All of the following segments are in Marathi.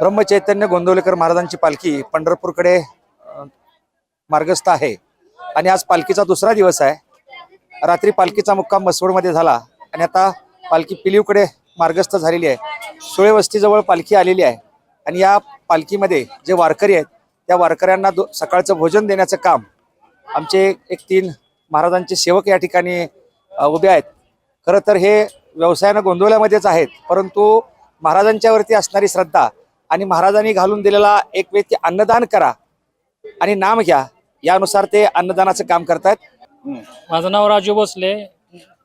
ब्रह्मचैतन्य गोंदवलेकर महाराजांची पालखी पंढरपूरकडे मार्गस्थ आहे. आणि आज पालखीचा दुसरा दिवस आहे. रात्री पालखीचा मुक्काम मसवडमध्ये झाला. आणि आता पालखी पिलीवकडे मार्गस्थ झालेली आहे. सुळे वस्तीजवळ पालखी आलेली आहे. आणि या पालखीमध्ये जे वारकरी आहेत त्या वारकऱ्यांना दो सकाळचं भोजन देण्याचं काम आमचे एक तीन महाराजांचे सेवक या ठिकाणी उभे आहेत. खरं तर हे व्यवसायानं गोंदवल्यामध्येच आहेत. परंतु महाराजांच्यावरती असणारी श्रद्धा आणि महाराजांनी घालून दिलेला एक व्यक्ती अन्नदान करा आणि नाम घ्या. यानुसार ते अन्नदानाचं काम करतायत. माझं नाव राजू भोसले.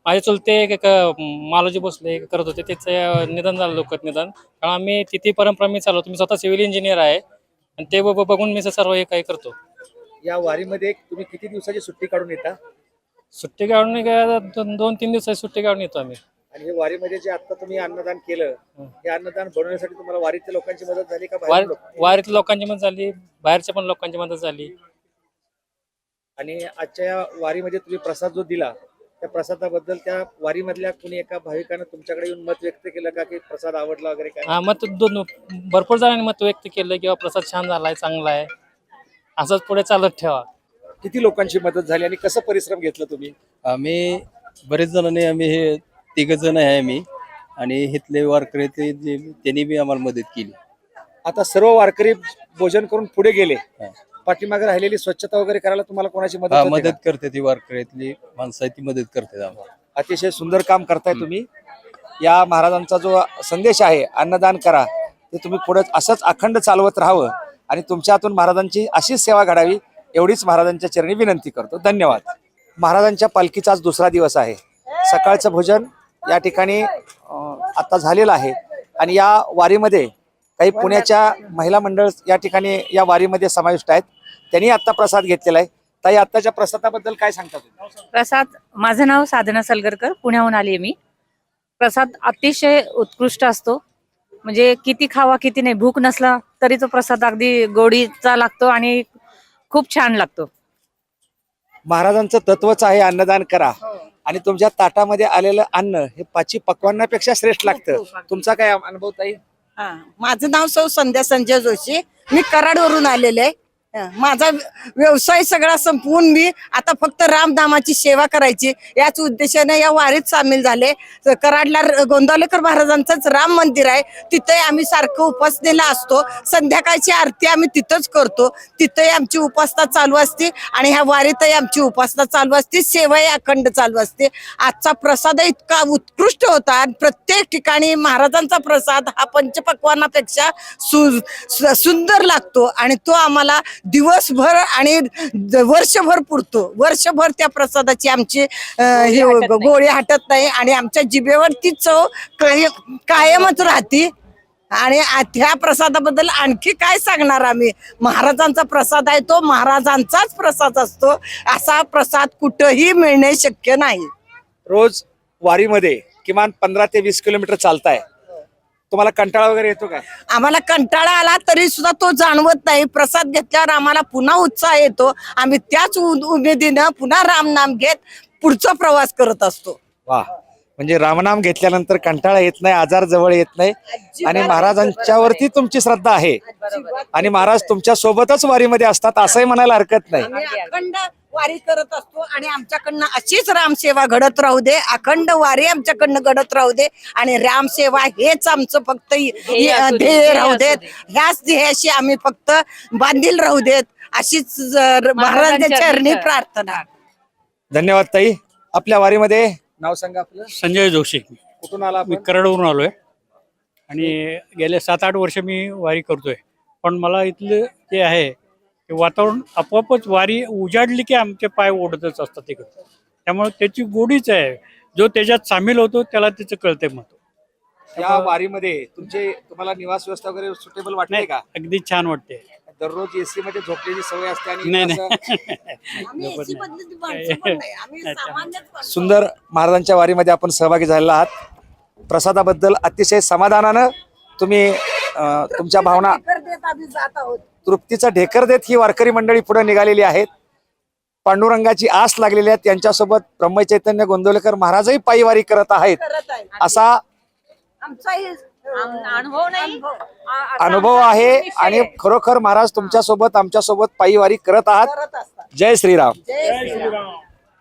माझे चुलते एक मालोजी भोसले करत होते. त्याचं निधन झालं लोकत निधन. कारण आम्ही तिथे परंपरा मी चालवतो मी स्वतः सिव्हिल इंजिनियर आहे. आणि ते ब- बघून मी सर्व हे काही करतो. या वारीमध्ये तुम्ही किती दिवसाची सुट्टी काढून येता? सुट्टी काढून दोन तीन दिवसाची सुट्टी काढून येतो आम्ही. आणि हे वारीमध्ये जे आता तुम्ही अन्नदान केलं हे. अन्नदान बनवण्यासाठी तुम्हाला वारीतल्या लोकांची मदत झाली का बाहेर वारीतल्या लोकांची मदत झाली बाहेरच्या पण लोकांची मदत झाली. आणि आजच्या या वारीमध्ये तुम्ही प्रसाद जो दिला त्या प्रसादाबद्दल त्या वारीमधल्या कुणी एका भाविकानं तुमच्याकडे येऊन मत व्यक्त केलं का की प्रसाद आवडला वगैरे काय? हा मत दोन भरपूर जणांनी मत व्यक्त केलं किंवा प्रसाद छान झालाय चांगला आहे. असंच पुढे चालत ठेवा. किती लोकांची मदत झाली आणि कसं परिश्रम घेतलं तुम्ही? आम्ही बरेच जणांनी आम्ही हे तिघ जण आहे आम्ही. आणि इथले वारकरी ते जे त्यांनी बी आम्हाला मदत केली. आता सर्व वारकरी भोजन करून पुढे गेले. हा. पाठीमागे राहिलेली स्वच्छता वगैरे करायला तुम्हाला कोणाची मदत हा होते का? मदत करते ती वारकरीतली माणसं आहे ती मदत करते आम्हाला. अतिशय सुंदर काम करताय तुम्ही. या महाराजांचा जो संदेश आहे अन्नदान करा ते तुम्ही पुढे असंच अखंड चालवत राहावं आणि तुमच्या हातून महाराजांची अशीच सेवा घडावी एवढीच महाराजांच्या चरणी विनंती करतो. धन्यवाद. महाराजांच्या पालखीचा आज दुसरा दिवस आहे. सकाळचं भोजन या ठिकाणी आता झालेलं आहे. आणि या वारीमध्ये काही पुण्याच्या महिला मंडळ या ठिकाणी या वारीमध्ये समाविष्ट आहेत. त्यांनी आता प्रसाद घेतलेला आहे. ताई आत्ताच्या प्रसादाबद्दल काय सांगता तुम्ही? प्रसाद माझं नाव साधना सलगरकर पुण्याहून आली मी. प्रसाद अतिशय उत्कृष्ट असतो. म्हणजे किती खावा किती नाही भूक नसला तरी तो प्रसाद अगदी गोडीचा लागतो आणि खूप छान लागतो. महाराजांचं तत्वच आहे अन्नदान करा. आणि तुमच्या ताटामध्ये आलेलं अन्न हे पाची पक्वांनापेक्षा श्रेष्ठ लागतं. तुमचा काय अनुभव ताई? हा. माझं नाव सौ संध्या संजय जोशी. मी कराडवरून आलेले आहे. माझा व्यवसाय सगळा संपवून मी आता फक्त रामधामाची सेवा करायची. याच उद्देशाने या वारीत सामील झाले. कराडला र- गोंदावलेकर महाराजांचंच राम मंदिर आहे. तिथे आम्ही सारखं उपासनेला असतो. संध्याकाळची आरती आम्ही तिथंच करतो. तिथंही आमची उपासना चालू असते आणि ह्या वारीतही आमची उपासना चालू असते. सेवाही अखंड चालू असते. आजचा प्रसाद इतका उत्कृष्ट होता आणि प्रत्येक ठिकाणी महाराजांचा प्रसाद हा पंचपक्वानापेक्षा सु- सुंदर लागतो आणि तो आम्हाला दिवसभर आणि वर्षभर पुरतो. वर्षभर त्या प्रसादाची आमची हे. गोळी हटत नाही आणि आमच्या जिभेवर ती चव कायम- कायमच राहते. आणि त्या प्रसादाबद्दल आणखी काय सांगणार आम्ही? महाराजांचा प्रसाद आहे तो महाराजांचाच प्रसाद असतो. असा प्रसाद कुठंही मिळणे शक्य नाही. रोज वारीमध्ये किमान पंधरा ते वीस किलोमीटर चालताय. तुम्हाला कंटाळा वगैरे येतो काय आम्हाला कंटाळा आला तरी सुद्धा तो जाणवत नाही. प्रसाद घेतल्यावर आम्हाला पुन्हा उत्साह येतो. आम्ही त्याच उमेदीनं पुन्हा रामनाम घेत पुढचा प्रवास करत असतो. वा. म्हणजे रामनाम घेतल्यानंतर कंटाळा येत नाही आजार जवळ येत नाही. आणि महाराजांच्या वरती तुमची श्रद्धा आहे. आणि महाराज तुमच्या सोबतच वारीमध्ये असतात असंही म्हणायला हरकत नाही. वारी करत असतो आणि आमच्याकडनं अशीच रामसेवा घडत राहू दे. अखंड वारी आमच्याकडनं घडत राहू दे. आणि रामसेवा हेच आमचं फक्त ध्येय राहू देत. ह्याच ध्येयाशी आम्ही फक्त बांधील राहू देत. अशीच महाराजांच्या चरणी. प्रार्थना. धन्यवाद ताई. आपल्या वारीमध्ये नाव सांगा आपलं. संजय जोशी. कुठून आला मी आपण? कराडवरून आलोय. आणि गेले सात आठ वर्ष मी वारी करतोय. पण मला इथलं जे आहे ते वातावरण आपोआपच वारी उजाडली की आमचे पाय ओढतच असतात तिकडे त्यामुळे त्याची गोडीच आहे. जो त्याच्यात सामील होतो त्याला त्याचं कळतंय महत्त्व या वारीमध्ये तुमचे तुम्हाला निवास व्यवस्था वगैरे सुटेबल वाटते का? अगदी छान वाटते. दररोज एसी मध्ये झोपण्याची सवय असते आणि. सुंदर महाराजांच्या वारीमध्ये आपण सहभागी झालेला आहात. प्रसादाबद्दल अतिशय समाधानानं तुम्ही अं, तुमच्या भावना तृप्तीचा ढेकर देत ही वारकरी मंडळी पुढे निघालेली आहेत. पांडुरंगाची आस लागलेली आहे. त्यांच्यासोबत ब्रह्मचैतन्य गोंदवलेकर महाराजही पायी वारी करत आहेत. असा आमचाही अनुभव नाही. अनुभव. आहे आणि खरोखर महाराज तुमच्यासोबत आमच्यासोबत पायी वारी करत आहात. करत असतात. जय श्रीराम. जय श्रीराम.